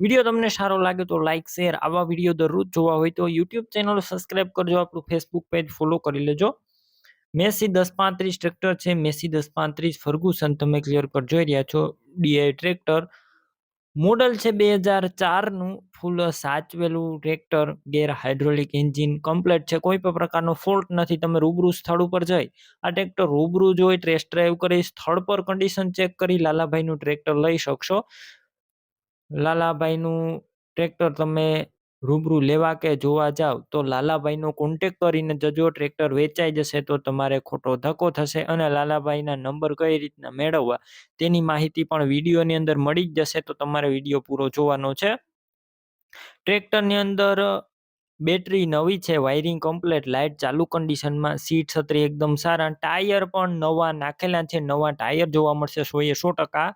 Video તમને સારો લાગે તો લાઈક શેર આવા વીડિયો દરરોજ જોવા હોય તો યુટ્યુબ ચેનલ સબસ્ક્રાઇબ કરજો, આપણું ફેસબુક પેજ ફોલો કરી લેજો. મેસી દસ પાંત્રીસ ટ્રેક્ટર છે, મેસી દસ પાંત્રીસ ફર્ગુસન તમે ક્લિયર કર જોઈ રહ્યા છો. ડીઆઈ ટ્રેક્ટર મોડલ છે બે હજાર ચારનું ફૂલ સાચવેલું tractor gear hydraulic engine complete છે. કોઈ પણ પ્રકારનો ફોલ્ટ નથી, તમે રૂબરૂ સ્થળ ઉપર જઈ આ ટ્રેક્ટર રૂબરૂ જોઈ ટેસ્ટ ડ્રાઈવ કરી, સ્થળ પર કન્ડિશન ચેક કરી, લાલાભાઈનું ટ્રેક્ટર લઈ શકશો. લાલાભાઈનું ટ્રેક્ટર તમે રૂબરૂ લેવા કે જોવા જાવ, તો લાલાભાઈનો કોન્ટેક કરીને જજો ટ્રેક્ટર વેચાઈ જશે, તો તમારે ખોટો ધક્કો થશે અને લાલાભાઈના નંબર કઈ રીતના મેળવવા તેની માહિતી પણ વિડીયોની અંદર મળી જ જશે, તો તમારે વીડિયો પૂરો જોવાનો છે. ટ્રેક્ટરની અંદર બેટરી નવી છે, વાયરિંગ કમ્પ્લેટ લાઇટ ચાલુ કન્ડિશનમાં, સીટ છત્રી એકદમ સારા, ટાયર પણ નવા નાખેલા છે, નવા ટાયર જોવા મળશે, સો એ સો ટકા.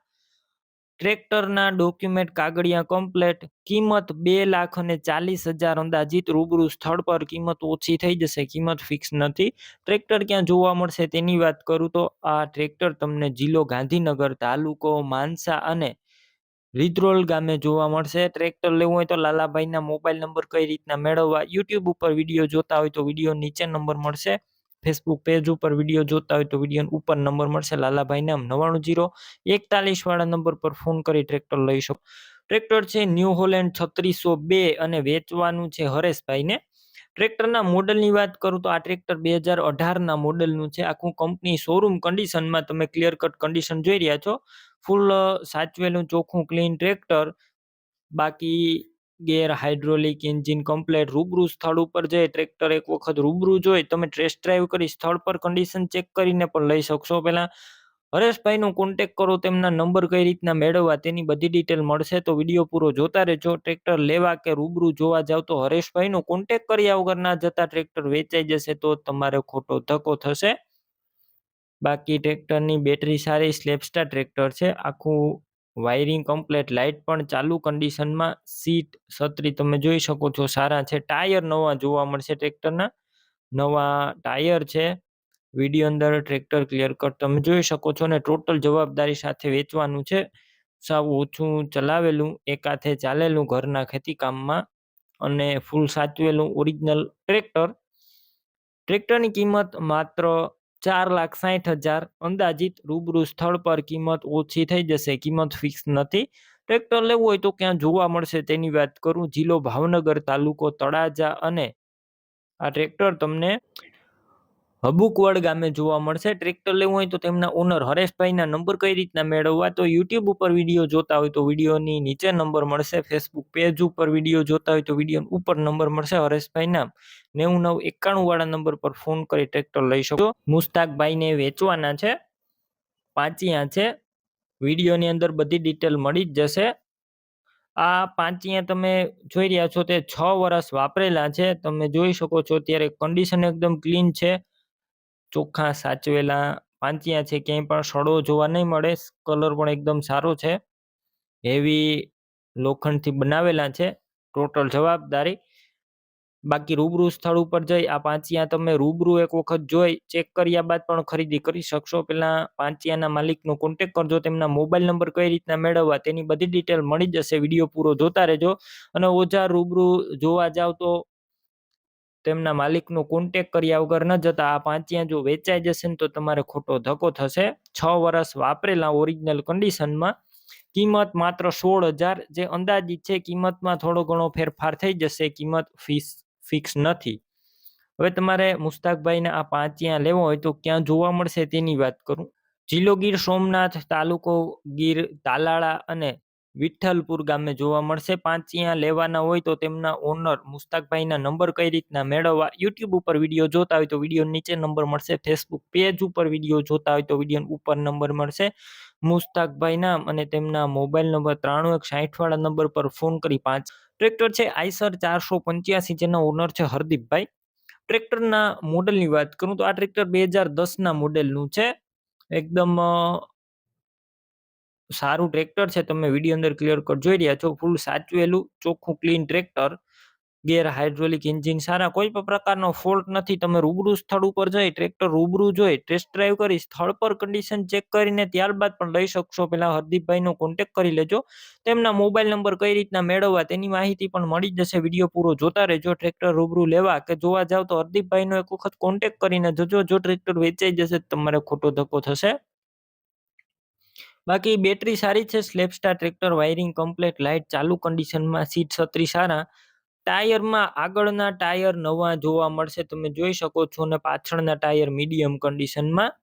ટ્રેક્ટરના ડોક્યુમેન્ટ કાગળિયા કમ્પ્લેટ, કિંમત બે લાખ અને ચાલીસ હજાર અંદાજિત રૂબરૂ સ્થળ પર કિંમત ઓછી થઈ જશે, કિંમત ફિક્સ નથી. ટ્રેક્ટર ક્યાં જોવા મળશે તેની વાત કરું તો આ ટ્રેક્ટર તમને જિલ્લો ગાંધીનગર તાલુકો માનસા અને રીદ્રોલ ગામે જોવા મળશે. ટ્રેક્ટર લેવું હોય તો લાલાભાઈના મોબાઈલ નંબર કઈ રીતના મેળવવા, યુટ્યુબ ઉપર વીડિયો જોતા હોય તો વીડિયો નીચે નંબર મળશે. ફેસબુક પેજ ઉપર વીડિયો જોતા હોય તો વીડિયો ઉપર નંબર મળશે લાલાભાઈ નામ નવાણું જીરો એકતાલીસ વાળા નંબર પર ફોન કરી ટ્રેક્ટર લઈ શકો. ટ્રેક્ટર છે ન્યૂ હોલેન્ડ છત્રીસો બે અને વેચવાનું છે હરેશભાઈને. ટ્રેક્ટરના મોડલની વાત કરું તો આ ટ્રેક્ટર બે હજાર અઢારના મોડલનું છે. આખું કંપની શોરૂમ કન્ડિશનમાં તમે ક્લિયર કટ કન્ડિશન જોઈ રહ્યા છો. ફૂલ સાચવેલું ચોખ્ખું ક્લીન ટ્રેક્ટર બાકી ગેર હાઇડ્રોલિક એન્જિન કમ્પ્લેટ રૂબરૂ સ્થળ ઉપર જઈ, ટ્રેક્ટર એક વખત રૂબરૂ જોઈ, તમે ટેસ્ટ ડ્રાઈવ કરી, સ્થળ પર કન્ડિશન ચેક કરીને પણ લઈ શકશો. પહેલા હરેશભાઈનો કોન્ટેક કરો, તેમના નંબર કઈ રીતના મેળવવા તેની બધી ડિટેલ મળશે, તો વીડિયો પૂરો જોતા રહેજો. ટ્રેક્ટર લેવા કે રૂબરૂ જોવા જાવ તો હરેશભાઈનો કોન્ટેક કર્યા વગર ના જતા ટ્રેક્ટર વેચાઈ જશે, તો તમારે ખોટો ધક્કો થશે. બાકી ટ્રેક્ટરની બેટરી સારી સ્લેપસ્ટાર ટ્રેક્ટર છે. આખું વાયરિંગ કમ્પ્લેટ લાઇટ પણ ચાલુ કન્ડિશનમાં, સીટ છત્રી તમે જોઈ શકો છો, સારા છે. ટાયર નવા જોવા મળશે ટ્રેક્ટરના. નવા ટાયર છે. વીડિયો અંદર ટ્રેક્ટર ક્લિયર કટ તમે જોઈ શકો છો અને ટોટલ જવાબદારી સાથે વેચવાનું છે. સાવ ઓછું ચલાવેલું, એકાથે ચાલેલું ઘરના ખેતીકામમાં અને ફૂલ સાચવેલું ઓરિજિનલ ટ્રેક્ટર. ટ્રેક્ટરની કિંમત માત્ર ચાર લાખ સાઠ હજાર અંદાજિત રૂબરૂ સ્થળ પર કિંમત ઓછી થઈ જશે, કિંમત ફિક્સ નથી. ટ્રેક્ટર લેવું હોય તો ક્યાં જોવા મળશે તેની વાત કરું. જિલ્લો ભાવનગર તાલુકો તળાજા અને આ ટ્રેક્ટર તમને હબુકવડ ગામે જોવા મળશે. ટ્રેક્ટર લેવું હોય તો તેમના ઓનર હરેશભાઈના નંબર કઈ રીતના મેળવવા તો યુટ્યુબ ઉપર વીડિયો જોતા હોય તો વિડીયોની નીચે નંબર મળશે. ફેસબુક પેજ ઉપર વીડિયો જોતા હોય તો વીડિયો ઉપર નંબર મળશે. હરેશભાઈના નેવું નવ એકાણું વાળા નંબર પર ફોન કરી ટ્રેક્ટર લઈ શકો મુસ્તાકભાઈને વેચવાના છે, પાંચિયા છે, વિડીયોની અંદર બધી ડિટેલ મળી જ જશે. આ પાંચિયા તમે જોઈ રહ્યા છો તે છ વર્ષ વાપરેલા છે. તમે જોઈ શકો છો ત્યારે કન્ડિશન એકદમ ક્લીન છે. ચોખ્ખા સાચવેલા, પાંચિયા છે, ક્યાંય પણ સડો જોવા નહીં મળે. કલર પણ એકદમ સારો છે. હેવી લોખંડથી બનાવેલા છે. ટોટલ જવાબદારી બાકી રૂબરૂ સ્થળ ઉપર જઈ, આ પાંચિયા તમે રૂબરૂ એક વખત જોઈ, ચેક કર્યા બાદ પણ ખરીદી કરી શકશો. પેલા પાંચિયાના માલિકનો કોન્ટેક કરજો, તેમના મોબાઈલ નંબર કઈ રીતના મેળવવા, તેની બધી ડિટેલ મળી જશે. વીડિયો પૂરો જોતા રહેજો અને ઓજા રૂબરૂ જોવા જાવ તો તેમના માલિકનો કોન્ટેક કર્યા વગર ન જતા. આ પાંચિયા જો વેચાઈ જશે ને તો તમારે ખોટો ધક્કો થશે. છ વર્ષ વાપરેલા ઓરિજિનલ કન્ડિશનમાં કિંમત માત્ર સોળ હજાર. જે અંદાજિત છે, કિંમતમાં થોડો ઘણો ફેરફાર થઈ જશે. કિંમત ફીસ ફિક્સ નથી. હવે તમારે મુસ્તાકભાઈને આ પાંચિયા લેવો હોય તો ક્યાં જોવા મળશે તેની વાત કરું. જિલ્લો ગીર સોમનાથ તાલુકો ગીર તાલાળા અને વિઠ્ઠલપુર ગામે જોવા મળશે. પાંચિયા લેવાના હોય તો તેમના ઓનર મુસ્તાકભાઈના નંબર કઈ રીતના મેળવવા, યુટ્યુબ ઉપર વીડિયો જોતા હોય તો વીડિયો નીચે નંબર મળશે. ફેસબુક પેજ ઉપર વીડિયો જોતા હોય તો વીડિયો ઉપર નંબર મળશે. મુસ્તાકભાઈ નામ અને તેમના મોબાઈલ નંબર ત્રાણું એક સાઠ વાળા નંબર પર ફોન કરી પાંચ ટ્રેક્ટર છે આઈસર ચારસો પંચ્યાસી, જેના ઓનર છે હરદીપભાઈ. ટ્રેક્ટરના મોડલની વાત કરું તો આ ટ્રેક્ટર બે હજાર દસના મોડેલનું છે. એકદમ સારું ટ્રેક્ટર છે. તમે વીડિયો અંદર ક્લિયર કટ જોઈ રહ્યા છો. ફૂલ સાચવેલું, ચોખ્ખું clean tractor. Gear hydraulic engine સારા કોઈ પણ પ્રકારનો ફોલ્ટ નથી. તમે રૂબરૂ સ્થળ ઉપર જઈ ટ્રેક્ટર રૂબરૂ જોઈ ટેસ્ટ ડ્રાઈવ કરી સ્થળ પર કન્ડિશન ચેક કરીને ત્યારબાદ પણ લઈ શકશો. પેલા હરદીપભાઈનો કોન્ટેક કરી લેજો. તેમના મોબાઈલ નંબર કઈ રીતના મેળવવા તેની માહિતી પણ મળી જશે. વીડિયો પૂરો જોતા રહેજો. ટ્રેક્ટર રૂબરૂ લેવા કે જોવા જાવ તો હરદીપભાઈનો એક વખત કોન્ટેક્ટ કરીને જજો. જો ટ્રેક્ટર વેચાઈ જશે તમારે ખોટો ધક્કો થશે. બાકી બેટરી સારી છે. Self starter tractor wiring complete light ચાલુ કન્ડિશનમાં સીટ છત્રી સારા. ટાયરમાં આગળના ટાયર નવા જોવા મળશે. તમે જોઈ શકો છો ને પાછળના ટાયર મીડિયમ કન્ડિશનમાં.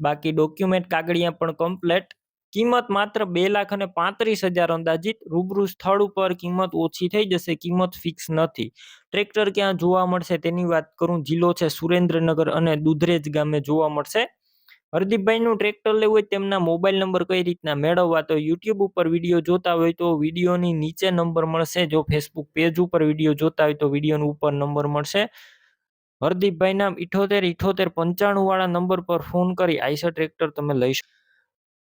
બાકી ડોક્યુમેન્ટ કાગળિયા પણ કમ્પ્લેટ. કિંમત માત્ર બે લાખ અને પાંત્રીસ હજાર અંદાજિત. રૂબરૂ સ્થળ ઉપર કિંમત ઓછી થઈ જશે. કિંમત ફિક્સ નથી. ટ્રેક્ટર ક્યાં જોવા મળશે તેની વાત કરું. જિલ્લો છે સુરેન્દ્રનગર અને દુધરેજ ગામે જોવા મળશે. હરદીપભાઈનું ટ્રેક્ટર લેવું હોય તેમના મોબાઈલ નંબર કઈ રીતના મેળવવા? તો યુટ્યુબ ઉપર વીડિયો જોતા હોય તો વિડીયોની નીચે નંબર મળશે. જો ફેસબુક પેજ ઉપર વીડિયો જોતા હોય તો વિડીયોનો ઉપર નંબર મળશે. હરદીપભાઈના ઇઠોતેર ઇઠોતેર પંચાણું વાળા નંબર પર ફોન કરી આઈસર ટ્રેક્ટર તમે લઈ શકો.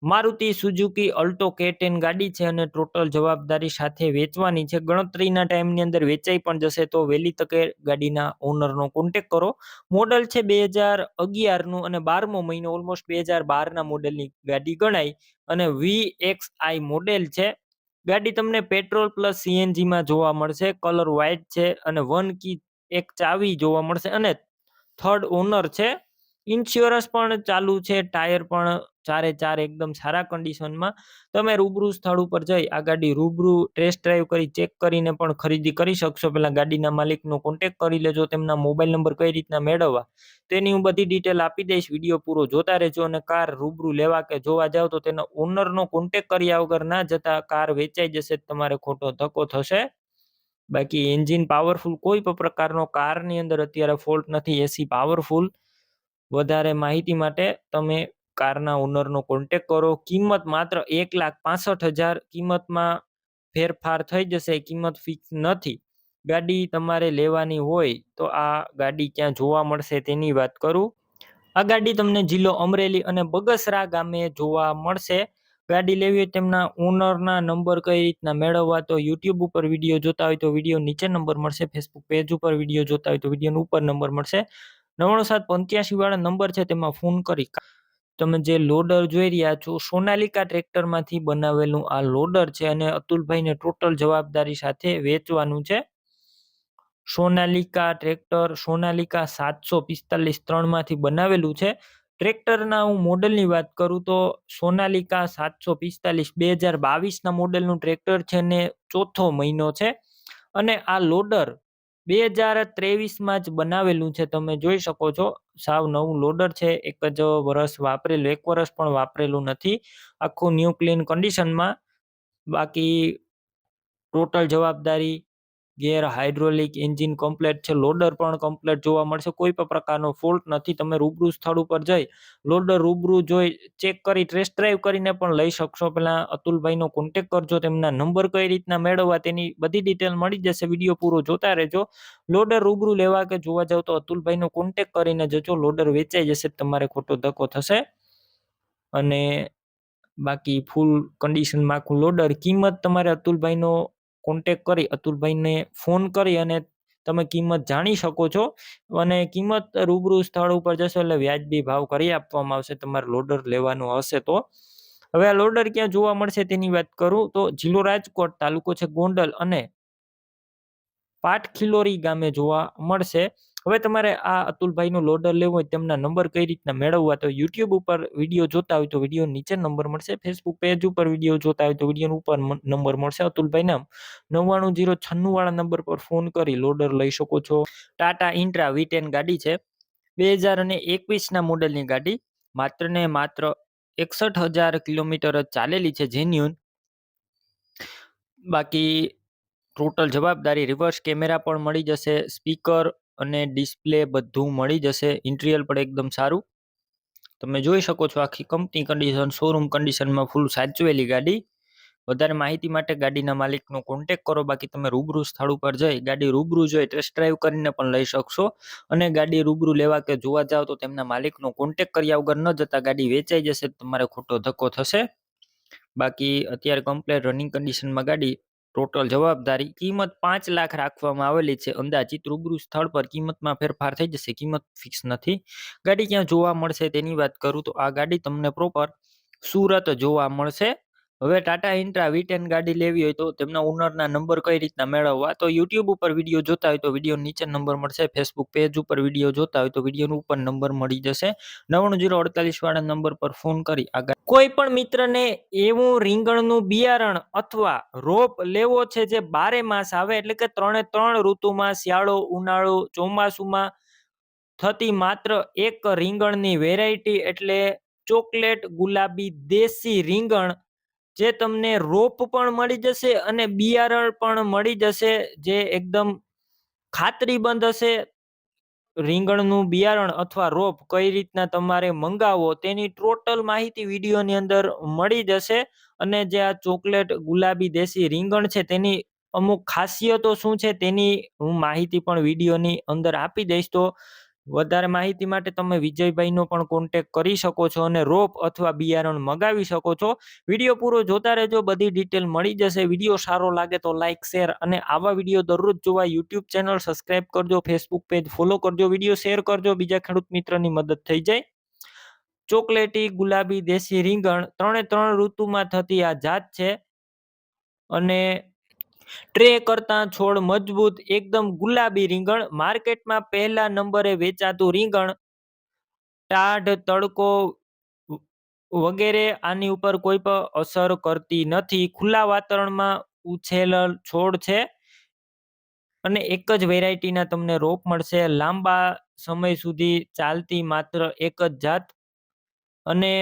Maruti Suzuki Alto K ten ગાડી છે અને ટોટલ જવાબદારી સાથે વેચવાની છે. ગણતરીના ટાઈમની અંદર વેચાઈ પણ જશે તો વહેલી તકે ગાડીના ઓનરનો કોન્ટેક કરો. મોડલ છે બે હજાર અગિયારનું અને બારમો મહિનો ઓલમોસ્ટ બે હજાર બારના મોડેલની ગાડી ગણાય અને વી એક્સ આઈ મોડેલ છે. ગાડી તમને પેટ્રોલ પ્લસ સીએનજીમાં જોવા મળશે, કલર વ્હાઇટ છે અને વન કી એક ચાવી જોવા મળશે અને થર્ડ ઓનર છે. ઇન્સ્યોરન્સ પણ ચાલુ છે, ટાયર પણ ચારે ચાર એકદમ સારા કન્ડિશનમાં તમે રૂબરૂ સ્થળ ઉપર જઈ આ ગાડી રૂબરૂ ટેસ્ટ ડ્રાઈવ કરી ચેક કરીને પણ ખરીદી કરી શકશો. પહેલાં ગાડીના માલિકનો કોન્ટેક કરી લેજો, તેમના મોબાઈલ નંબર કઈ રીતના મેળવવા. તેની હું બધી ડિટેલ આપી દઈશ વીડિયો પૂરો જોતા રહેજો અને કાર રૂબરૂ લેવા કે જોવા જાવ તો તેના ઓનરનો કોન્ટેક કર્યા વગર ના જતા કાર વેચાઈ જશે તમારે ખોટો ધક્કો થશે. બાકી એન્જિન પાવરફુલ કોઈ પણ પ્રકારનો કારની અંદર અત્યારે ફોલ્ટ નથી એસી પાવરફુલ વધારે માહિતી માટે તમે કારના ઓનરનો કોન્ટેક કરો. કિંમત માત્ર એક લાખ પાસઠ હજાર કિંમતમાં ફેરફાર થઈ જશે. કિંમત ફિક્સ નથી. ગાડી તમારે લેવાની હોય તો આ ગાડી ક્યાં જોવા મળશે તેની વાત કરું. આ ગાડી તમને જિલ્લો અમરેલી અને બગસરા ગામે જોવા મળશે. ગાડી લેવી હોય તેમના ઓનરના નંબર કઈ રીતના મેળવવા તો યુટ્યુબ ઉપર વીડિયો જોતા હોય તો વીડિયો નીચે નંબર મળશે. ફેસબુક પેજ ઉપર વીડિયો જોતા હોય તો વીડિયો ઉપર નંબર મળશે. નવ્વાણું સાત પંચ્યાસી વાળા નંબર છે, તેમાં ફોન કરી તમે જે લોડર જોઈ રહ્યા છો, સોનાલિકા ટ્રેક્ટરમાંથી બનાવેલું આ લોડર છે અને અતુલભાઈને ટોટલ જવાબદારી સાથે વેચવાનું છે. સોનાલિકા ટ્રેક્ટર, સોનાલિકા સાતસો પિસ્તાલીસ ત્રણમાંથી બનાવેલું છે. ટ્રેક્ટરના હું મોડલની વાત કરું તો સોનાલિકા સાતસો પિસ્તાલીસ બે હજાર બાવીસના મોડલનું ટ્રેક્ટર છે ને ચોથો મહિનો છે. અને આ લોડર બે હજાર ત્રેવીસમાં જ બનાવેલું છે. તમે જોઈ શકો છો, સાવ નવું લોડર છે. એક જ વરસ વાપરેલું, એક વરસ પણ વાપરેલું નથી. આખું ન્યૂ ક્લીન કન્ડિશનમાં બાકી ટોટલ જવાબદારી ગેર હાઇડ્રોલિક એન્જિન કમ્પ્લેટ છે, લોડર પણ કમ્પ્લેટ જોવા મળશે, કોઈ પણ પ્રકારનો ફોલ્ટ નથી, તમે રૂબરૂ સ્થળ ઉપર જઈ લોડર રૂબરૂ જોઈ ચેક કરી ટેસ્ટ ડ્રાઈવ કરીને પણ લઈ શકશો. પહેલાં અતુલભાઈનો કોન્ટેક કરજો, તેમના નંબર કઈ રીતના મેળવવા તેની બધી ડિટેલ મળી જશે. વીડિયો પૂરો જોતા રહેજો. લોડર રૂબરૂ લેવા કે જોવા જાવ તો અતુલભાઈનો કોન્ટેક કરીને જજો, લોડર વેચાઈ જશે, તમારે ખોટો ધક્કો થશે. અને બાકી ફૂલ કન્ડિશનમાં આખું લોડર, કિંમત તમારે અતુલભાઈનો કોન્ટેક કરી અતુલભાઈને ફોન કરી અને તમે કિંમત જાણી શકો છો. અને કિંમત રૂબરૂ સ્થળ ઉપર જશો એટલે વ્યાજબી ભાવ કરી આપવામાં આવશે. તમારે લોડર લેવાનું હશે તો. હવે આ લોડર ક્યાં જોવા મળશે તેની વાત કરું તો જિલ્લો રાજકોટ તાલુકો છે ગોંડલ અને પાટખિલોરી ગામે જોવા મળશે. હવે તમારે આ અતુલભાઈનું લોડર લેવું હોય, તેમના નંબર કઈ રીતના મેળવવા, તો યુટ્યુબ ઉપર વીડિયો જોતા હોય તો વીડિયો નીચે નંબર મળશે ફેસબુક પેજ ઉપર વીડિયો જોતા હોય તો વીડિયો ઉપર નંબર મળશે અતુલભાઈના નવ્વાણું જીરો છન્નું વાળા નંબર પર ફોન કરી લોડર લઈ શકો છો. ટાટા ઇન્ટ્રા વી ગાડી છે. બે હજાર અને એકવીસના મોડલની ગાડી, માત્ર ને માત્ર એકસઠ હજાર કિલોમીટર જ ચાલેલી છે જેન્યુન બાકી ટોટલ જવાબદારી રિવર્સ કેમેરા પણ મળી જશે સ્પીકર અને ડિસ્પ્લે બધું મળી જશે. ઇન્ટિરિયર પણ એકદમ સારું. તમે જોઈ શકો છો આખી કંપની કન્ડિશન શોરૂમ કન્ડિશનમાં ફૂલ સાચવેલી ગાડી. વધારે માહિતી માટે ગાડીના માલિકનો કોન્ટેક કરો. બાકી તમે રૂબરૂ સ્થળ ઉપર જઈ ગાડી રૂબરૂ જોઈ ટેસ્ટ ડ્રાઈવ કરીને પણ લઈ શકશો. અને ગાડી રૂબરૂ લેવા કે જોવા જાવ તો તેમના માલિકનો કોન્ટેક કર્યા વગર ન જતા ગાડી વેચાઈ જશે. તમારે ખોટો ધક્કો થશે. બાકી અત્યારે કમ્પ્લેટ રનિંગ કન્ડિશનમાં ગાડી ટોટલ જવાબદારી કિંમત પાંચ લાખ રાખવામાં આવેલી છે. અંદાજિત રૂબરૂ સ્થળ પર કિંમતમાં ફેરફાર થઈ જશે. કિંમત ફિક્સ નથી. ગાડી ક્યાં જોવા મળશે તેની વાત કરું તો આ ગાડી તમને પ્રોપર સુરત જોવા મળશે. હવે ટાટા ઇન્ટ્રા વી ટેન ગાડી લેવી હોય તો તેમના ઓનરના નંબર કઈ રીતના મેળવવા? તો યુટ્યુબ ઉપર વીડિયો જોતા હોય તો વીડિયો નીચે નંબર મળશે, ફેસબુક પેજ ઉપર વીડિયો જોતા હોય તો વીડિયો ઉપર નંબર મળી જશે. નવ્વાણું જીરો અડતાલીસ વાળા નંબર પર ફોન કરી આગળ. કોઈ પણ મિત્રને એવું રીંગણનું બિયારણ અથવા રોપ લેવો છે જે બારે માસ આવે, એટલે કે ત્રણે ત્રણ ઋતુમાં શિયાળો, ઉનાળો, ચોમાસુમાં થતી માત્ર એક રીંગણની વેરાયટી એટલે ચોકલેટ ગુલાબી દેશી રીંગણ જે તમને રોપ પણ મળી જશે અને બિયારણ પણ મળી જશે, જે એકદમ ખાતરીબંધ હશે. રીંગણનું બિયારણ અથવા રોપ કઈ રીતના તમારે મંગાવો તેની ટોટલ માહિતી વિડીયોની અંદર મળી જશે. અને જે આ ચોકલેટ ગુલાબી દેશી રીંગણ છે તેની અમુક ખાસિયતો શું છે તેની હું માહિતી પણ વિડીયોની અંદર આપી દઈશ તો વધારે માહિતી માટે તમે વિજયભાઈનો પણ કોન્ટેક કરી શકો છો અને રોપ અથવા બિયારણ મગાવી શકો છો. વીડિયો પૂરો જોતા રહેજો, બધી ડિટેલ મળી જશે. વીડિયો સારો લાગે તો લાઇક શેર અને આવા વીડિયો દરરોજ જોવા યુટ્યુબ ચેનલ સબસ્ક્રાઇબ કરજો ફેસબુક પેજ ફોલો કરજો, વીડિયો શેર કરજો, બીજા ખેડૂત મિત્રની મદદ થઈ જાય. ચોકલેટી, ગુલાબી, દેશી રીંગણ, ત્રણે ત્રણ ઋતુમાં થતી આ જાત છે. અને ટ્રે કરતા છોડ મજબૂત, એકદમ ગુલાબી રીંગણ. માર્કેટમાં પહેલા નંબરે વેચાતું રીંગણ, ટાઢ, તડકો વગેરે આની ઉપર કોઈ પણ અસર કરતી નથી. ખુલ્લા વાતાવરણમાં ઉછેલ છોડ છે અને એક જ વેરાયટીના તમને રોપ મળશે. લાંબા સમય સુધી ચાલતી માત્ર એક જ જાત અને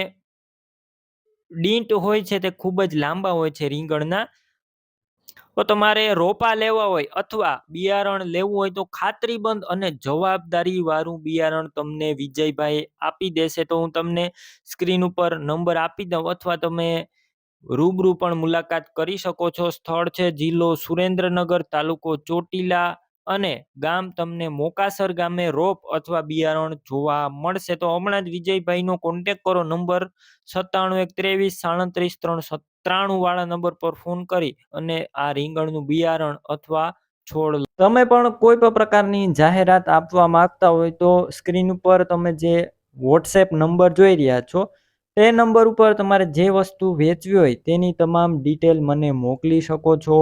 ડીંટ હોય છે તે ખૂબ જ લાંબા હોય છે રીંગણના. તો તમારે રોપા લેવા હોય અથવા બિયારણ લેવું હોય તો ખાતરીબંધ અને જવાબદારી વાળું બિયારણ તમને વિજયભાઈ આપી દેશે. તો હું તમને સ્ક્રીન ઉપર નંબર આપી દઉં અથવા તમે રૂબરૂ પણ મુલાકાત કરી શકો છો. સ્થળ છે જિલ્લો સુરેન્દ્રનગર, તાલુકો ચોટીલા અને ગામ તમને મોકાસર ગામે રોપ અથવા બિયારણ જોવા મળશે. તો હમણાં જ વિજયભાઈનો કોન્ટેક કરો નંબર સત્તાણું એક ત્રેવીસ સાડત્રીસ ત્રણ સત્રાણું વાળા નંબર પર ફોન કરી અને આ રીંગણનું બિયારણ અથવા છોડ તમે પણ કોઈ પણ પ્રકારની જાહેરાત આપવા માંગતા હોય તો સ્ક્રીન ઉપર તમે જે વોટ્સએપ નંબર જોઈ રહ્યા છો, તે નંબર ઉપર તમારે જે વસ્તુ વેચવી હોય તેની તમામ ડિટેલ મને મોકલી શકો છો.